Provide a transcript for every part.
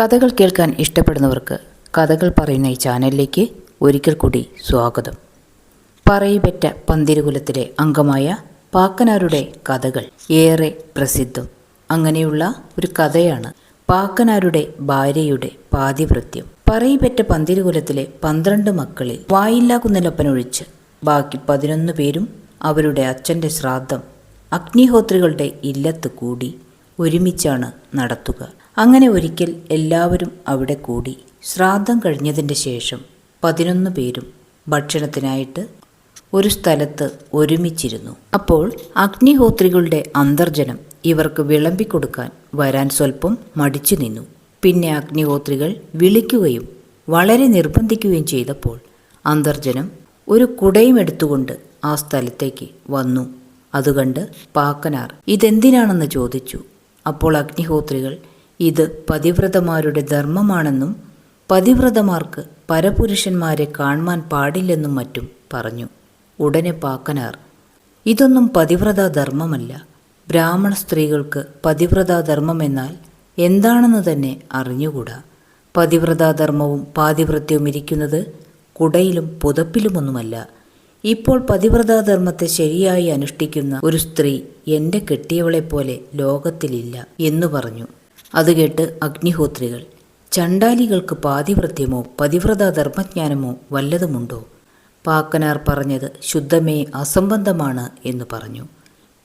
കഥകൾ കേൾക്കാൻ ഇഷ്ടപ്പെടുന്നവർക്ക് കഥകൾ പറയുന്ന ഈ ചാനലിലേക്ക് ഒരിക്കൽ കൂടി സ്വാഗതം. പറയിപെറ്റ പന്തിരുകുലത്തിലെ അംഗമായ പാക്കനാരുടെ കഥകൾ ഏറെ പ്രസിദ്ധം. അങ്ങനെയുള്ള ഒരു കഥയാണ് പാക്കനാരുടെ ഭാര്യയുടെ പാതിവൃത്യം. പറയിപെറ്റ പന്തിരുകുലത്തിലെ പന്ത്രണ്ട് മക്കളിൽ വായില്ലാ കുന്നലപ്പനൊഴിച്ച് ബാക്കി പതിനൊന്ന് പേരും അവരുടെ അച്ഛന്റെ ശ്രാദ്ധം അഗ്നിഹോത്രികളുടെ ഇല്ലത്ത് കൂടി ഒരുമിച്ചാണ് നടത്തുക. അങ്ങനെ ഒരിക്കൽ എല്ലാവരും അവിടെ കൂടി ശ്രാദ്ധം കഴിഞ്ഞതിന്റെ ശേഷം പതിനൊന്ന് പേരും ഭക്ഷണത്തിനായിട്ട് ഒരു സ്ഥലത്ത് ഒരുമിച്ചിരുന്നു. അപ്പോൾ അഗ്നിഹോത്രികളുടെ അന്തർജനം ഇവർക്ക് വിളമ്പിക്കൊടുക്കാൻ വരാൻ സ്വല്പം മടിച്ചു നിന്നു. പിന്നെ അഗ്നിഹോത്രികൾ വിളിക്കുകയും വളരെ നിർബന്ധിക്കുകയും ചെയ്തപ്പോൾ അന്തർജനം ഒരു കുടയും എടുത്തുകൊണ്ട് ആ സ്ഥലത്തേക്ക് വന്നു. അതുകണ്ട് പാക്കനാർ ഇതെന്തിനാണെന്ന് ചോദിച്ചു. അപ്പോൾ അഗ്നിഹോത്രികൾ ഇത് പതിവ്രതമാരുടെ ധർമ്മമാണെന്നും പതിവ്രതമാർക്ക് പരപുരുഷന്മാരെ കാണുവാൻ പാടില്ലെന്നും മറ്റും പറഞ്ഞു. ഉടനെ പാക്കനാർ ഇതൊന്നും പതിവ്രത ധർമ്മമല്ല. ബ്രാഹ്മണ സ്ത്രീകൾക്ക് പതിവ്രത ധർമ്മം എന്നാൽ എന്താണെന്ന് തന്നെ അറിഞ്ഞുകൂടാ. പതിവ്രതാധർമ്മവും പാതിവ്രത്യവും ഇരിക്കുന്നത് കുടയിലും പുതപ്പിലുമൊന്നുമല്ല. ഇപ്പോൾ പതിവ്രതാധർമ്മത്തെ ശരിയായി അനുഷ്ഠിക്കുന്ന ഒരു സ്ത്രീ എന്റെ കെട്ടിയവളെപ്പോലെ ലോകത്തിലില്ല എന്നു പറഞ്ഞു. അത് കേട്ട് അഗ്നിഹോത്രികൾ ചണ്ടാലികൾക്ക് പാതിവൃത്യമോ പതിവ്രതാധർമ്മജ്ഞാനമോ വല്ലതുമുണ്ടോ? പാക്കനാർ പറഞ്ഞത് ശുദ്ധമേ അസംബന്ധമാണ് എന്ന് പറഞ്ഞു.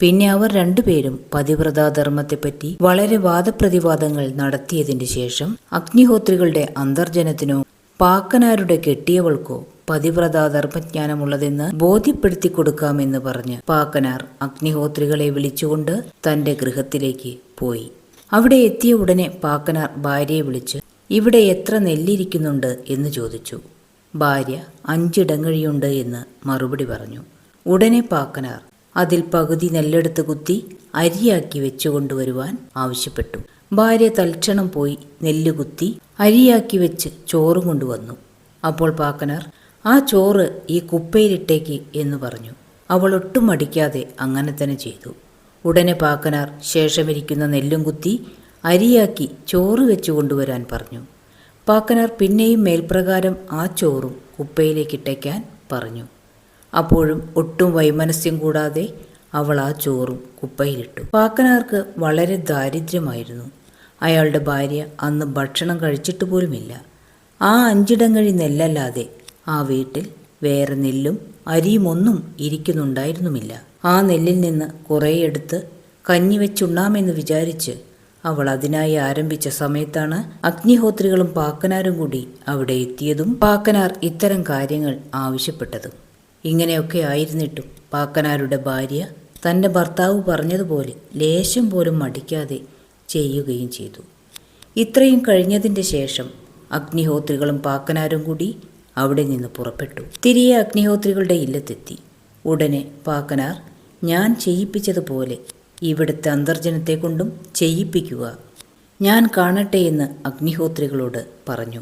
പിന്നെ അവർ രണ്ടുപേരും പതിവ്രതാധർമ്മത്തെപ്പറ്റി വളരെ വാദപ്രതിവാദങ്ങൾ നടത്തിയതിന് ശേഷം അഗ്നിഹോത്രികളുടെ അന്തർജനത്തിനോ പാക്കനാരുടെ കെട്ടിയവൾക്കോ പതിവ്രതാ പതിവ്രതാധർമ്മജ്ഞാനമുള്ളതെന്ന് ബോധ്യപ്പെടുത്തി കൊടുക്കാമെന്ന് പറഞ്ഞ് പാക്കനാർ അഗ്നിഹോത്രികളെ വിളിച്ചുകൊണ്ട് തന്റെ ഗൃഹത്തിലേക്ക് പോയി. അവിടെ എത്തിയ ഉടനെ പാക്കനാർ ഭാര്യയെ വിളിച്ച് ഇവിടെ എത്ര നെല്ലിരിക്കുന്നുണ്ട്? എന്ന് ചോദിച്ചു. ഭാര്യ അഞ്ചിടങ്ങഴിയുണ്ട് എന്ന് മറുപടി പറഞ്ഞു. ഉടനെ പാക്കനാർ അതിൽ പകുതി നെല്ലെടുത്ത് കുത്തി അരിയാക്കി വെച്ചുകൊണ്ടുവരുവാൻ ആവശ്യപ്പെട്ടു. ഭാര്യ തൽക്ഷണം പോയി നെല്ല് കുത്തി അരിയാക്കി വെച്ച് ചോറ് കൊണ്ടുവന്നു. അപ്പോൾ പാക്കനാർ ആ ചോറ് ഈ കുപ്പയിലിട്ടേക്ക് എന്ന് പറഞ്ഞു. അവൾ ഒട്ടും മടിക്കാതെ അങ്ങനെ തന്നെ ചെയ്തു. ഉടനെ പാക്കനാർ ശേഷമിരിക്കുന്ന നെല്ലും കുത്തി അരിയാക്കി ചോറ് വെച്ചു കൊണ്ടുവരാൻ പറഞ്ഞു. പാക്കനാർ പിന്നെയും മേൽപ്രകാരം ആ ചോറും കുപ്പയിലേക്കിട്ടേക്കാൻ പറഞ്ഞു. അപ്പോഴും ഒട്ടും വൈമനസ്യം കൂടാതെ അവൾ ആ ചോറും കുപ്പയിലിട്ടു. പാക്കനാർക്ക് വളരെ ദാരിദ്ര്യമായിരുന്നു. അയാളുടെ ഭാര്യ അന്ന് ഭക്ഷണം കഴിച്ചിട്ട് പോലുമില്ല. ആ അഞ്ചിടങ്ങഴി നെല്ലല്ലാതെ ആ വീട്ടിൽ വേറെ നെല്ലും അരിയുമൊന്നും ഇരിക്കുന്നുണ്ടായിരുന്നുമില്ല. ആ നെല്ലിൽ നിന്ന് കുറേയെടുത്ത് കഞ്ഞി വെച്ചുണ്ണാമെന്ന് വിചാരിച്ച് അവൾ അതിനായി ആരംഭിച്ച സമയത്താണ് അഗ്നിഹോത്രികളും പാക്കനാരും കൂടി അവിടെ എത്തിയതും പാക്കനാർ ഇത്തരം കാര്യങ്ങൾ ആവശ്യപ്പെട്ടതും. ഇങ്ങനെയൊക്കെ ആയിരുന്നിട്ടും പാക്കനാരുടെ ഭാര്യ തന്റെ ഭർത്താവ് പറഞ്ഞതുപോലെ ലേശം പോലും മടിക്കാതെ ചെയ്യുകയും ചെയ്തു. ഇത്രയും കഴിഞ്ഞതിന്റെ ശേഷം അഗ്നിഹോത്രികളും പാക്കനാരും കൂടി അവിടെ നിന്ന് പുറപ്പെട്ടു. തിരികെ അഗ്നിഹോത്രികളുടെ ഇല്ലത്തെത്തി. ഉടനെ പാക്കനാർ ഞാൻ ചെയ്യിപ്പിച്ചതുപോലെ ഇവിടുത്തെ അന്തർജനത്തെ കൊണ്ടും ചെയ്യിപ്പിക്കുക. ഞാൻ കാണട്ടെ എന്ന് അഗ്നിഹോത്രികളോട് പറഞ്ഞു.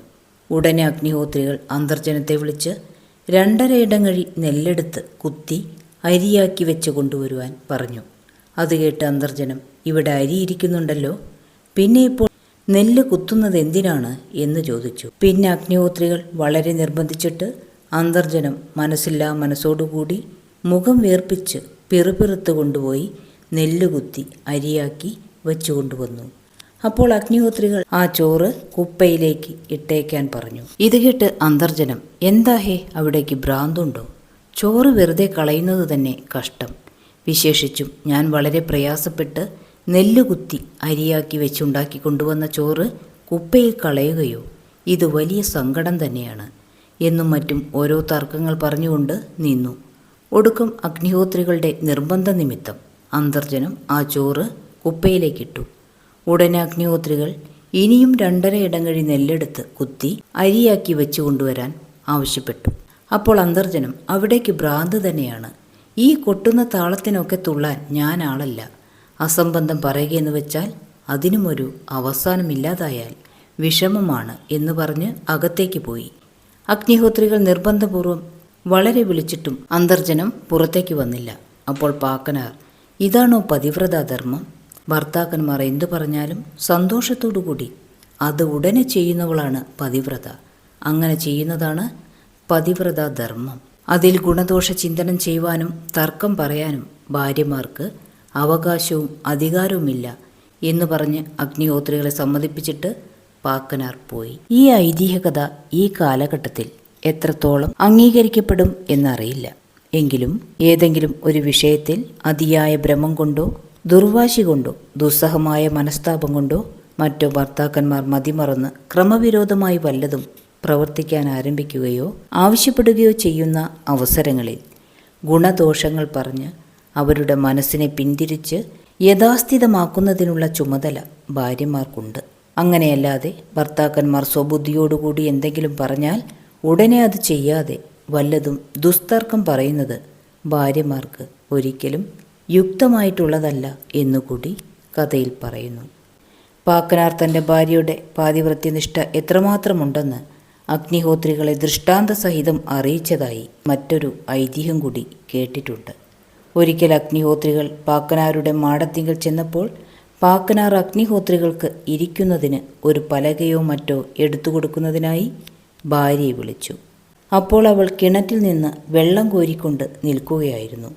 ഉടനെ അഗ്നിഹോത്രികൾ അന്തർജനത്തെ വിളിച്ച് രണ്ടര കഴി നെല്ലെടുത്ത് കുത്തി അരിയാക്കി വെച്ച് കൊണ്ടുവരുവാൻ പറഞ്ഞു. അത് കേട്ട് അന്തർജനം ഇവിടെ അരി ഇരിക്കുന്നുണ്ടല്ലോ. പിന്നെ ഇപ്പോൾ നെല്ല് കുത്തുന്നത് എന്തിനാണ് എന്ന് ചോദിച്ചു. പിന്നെ അഗ്നിഹോത്രികൾ വളരെ നിർബന്ധിച്ചിട്ട് അന്തർജനം മനസ്സില്ലാ മനസ്സോടുകൂടി മുഖം വേർപ്പിച്ച് പിറുപിറുത്ത് കൊണ്ടുപോയി നെല്ല് കുത്തി അരിയാക്കി വെച്ചു കൊണ്ടുവന്നു. അപ്പോൾ അഗ്നിഹോത്രികൾ ആ ചോറ് കുപ്പയിലേക്ക് ഇട്ടേക്കാൻ പറഞ്ഞു. ഇത് കേട്ട് അന്തർജനം എന്താ ഹേ അവിടേക്ക് ഭ്രാന്തുണ്ടോ? ചോറ് വെറുതെ കളയുന്നത് തന്നെ കഷ്ടം. വിശേഷിച്ചും ഞാൻ വളരെ പ്രയാസപ്പെട്ട് നെല്ല് കുത്തി അരിയാക്കി വെച്ചുണ്ടാക്കി കൊണ്ടുവന്ന ചോറ് കുപ്പയിൽ കളയുകയോ ഇത് വലിയ സങ്കടം തന്നെയാണ് എന്നും മറ്റും ഓരോ തർക്കങ്ങൾ പറഞ്ഞുകൊണ്ട് നിന്നു. ഒടുക്കം അഗ്നിഹോത്രികളുടെ നിർബന്ധ നിമിത്തം അന്തർജനം ആ ചോറ് കുപ്പയിലേക്കിട്ടു. ഉടനെ അഗ്നിഹോത്രികൾ ഇനിയും രണ്ടര ഇടം കഴി നെല്ലെടുത്ത് കുത്തി അരിയാക്കി വെച്ചു കൊണ്ടുവരാൻ ആവശ്യപ്പെട്ടു. അപ്പോൾ അന്തർജനം അവിടേക്ക് ഭ്രാന്ത് തന്നെയാണ്. ഈ കൊട്ടുന്ന താളത്തിനൊക്കെ തുള്ളാൻ ഞാൻ ആളല്ല. അസംബന്ധം പറയുകയെന്ന് വെച്ചാൽ അതിനുമൊരു അവസാനമില്ലാതായാൽ വിഷമമാണ് എന്ന് പറഞ്ഞ് അകത്തേക്ക് പോയി. അഗ്നിഹോത്രികൾ നിർബന്ധപൂർവം വളരെ വിളിച്ചിട്ടും അന്തർജനം പുറത്തേക്ക് വന്നില്ല. അപ്പോൾ പാക്കനാർ ഇതാണോ പതിവ്രതാധർമ്മം ഭർത്താക്കന്മാർ എന്തു പറഞ്ഞാലും സന്തോഷത്തോടുകൂടി അത് ഉടനെ ചെയ്യുന്നവളാണ് പതിവ്രത. അങ്ങനെ ചെയ്യുന്നതാണ് പതിവ്രതാധർമ്മം അതിൽ ഗുണദോഷ ചിന്തനം ചെയ്യുവാനും തർക്കം പറയാനും ഭാര്യമാർക്ക് അവകാശവും അധികാരവുമില്ല എന്ന് പറഞ്ഞ് അഗ്നിഹോത്രികളെ സമ്മതിപ്പിച്ചിട്ട് പാക്കനാർ പോയി. ഈ ഐതിഹ്യകഥ ഈ കാലഘട്ടത്തിൽ എത്രത്തോളം അംഗീകരിക്കപ്പെടും എന്നറിയില്ല. എങ്കിലും ഏതെങ്കിലും ഒരു വിഷയത്തിൽ അതിയായ ഭ്രമം കൊണ്ടോ ദുർവാശി കൊണ്ടോ ദുസ്സഹമായ മനസ്താപം കൊണ്ടോ മറ്റോ ഭർത്താക്കന്മാർ മതിമറന്ന് ക്രമവിരോധമായി വല്ലതും പ്രവർത്തിക്കാൻ ആരംഭിക്കുകയോ ആവശ്യപ്പെടുകയോ ചെയ്യുന്ന അവസരങ്ങളിൽ ഗുണദോഷങ്ങൾ പറഞ്ഞ് അവരുടെ മനസ്സിനെ പിന്തിരിച്ച് യഥാസ്ഥിതമാക്കുന്നതിനുള്ള ചുമതല ഭാര്യമാർക്കുണ്ട്. അങ്ങനെയല്ലാതെ ഭർത്താക്കന്മാർ സ്വബുദ്ധിയോടുകൂടി എന്തെങ്കിലും പറഞ്ഞാൽ ഉടനെ അത് ചെയ്യാതെ വല്ലതും ദുസ്തർക്കം പറയുന്നത് ഭാര്യമാർക്ക് ഒരിക്കലും യുക്തമായിട്ടുള്ളതല്ല എന്നുകൂടി കഥയിൽ പറയുന്നു. പാക്കനാർ തന്റെ ഭാര്യയുടെ പാതിവൃത്യനിഷ്ഠ എത്രമാത്രമുണ്ടെന്ന് അഗ്നിഹോത്രികളെ ദൃഷ്ടാന്ത സഹിതം അറിയിച്ചതായി മറ്റൊരു ഐതിഹ്യം കൂടി കേട്ടിട്ടുണ്ട്. ഒരിക്കൽ അഗ്നിഹോത്രികൾ പാക്കനാരുടെ മാടത്തിങ്കൽ ചെന്നപ്പോൾ പാക്കനാർ അഗ്നിഹോത്രികൾക്ക് ഇരിക്കുന്നതിന് ഒരു പലകയോ മറ്റോ എടുത്തു കൊടുക്കുന്നതിനായി ഭാര്യയെ വിളിച്ചു. അപ്പോൾ അവൾ കിണറ്റിൽ നിന്ന് വെള്ളം കോരിക്കൊണ്ട് നിൽക്കുകയായിരുന്നു.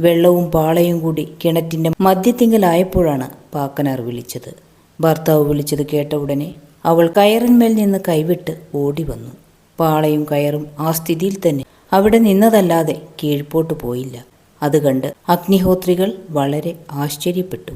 വെള്ളവും പാളയും കൂടി കിണറ്റിന്റെ മധ്യത്തിങ്കലായപ്പോഴാണ് പാക്കനാർ വിളിച്ചത്. ഭർത്താവ് വിളിച്ചത് കേട്ട ഉടനെ അവൾ കയറിന്മേൽ നിന്ന് കൈവിട്ട് ഓടി വന്നു. പാളയും കയറും ആ സ്ഥിതിയിൽ തന്നെ അവിടെ നിന്നതല്ലാതെ കീഴ്പോട്ട് പോയില്ല. അത് കണ്ട് അഗ്നിഹോത്രികൾ വളരെ ആശ്ചര്യപ്പെട്ടു.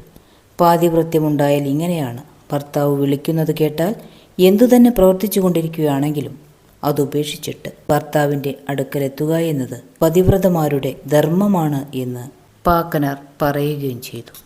പാതിവൃത്യമുണ്ടായാൽ ഇങ്ങനെയാണ്. ഭർത്താവ് വിളിക്കുന്നത് കേട്ടാൽ എന്തുതന്നെ പ്രവർത്തിച്ചു കൊണ്ടിരിക്കുകയാണെങ്കിലും അതുപേക്ഷിച്ചിട്ട് ഭർത്താവിന്റെ അടുക്കലെത്തുക എന്നത് പതിവ്രതമാരുടെ ധർമ്മമാണ് എന്ന് പാക്കനാർ പറയുകയും ചെയ്തു.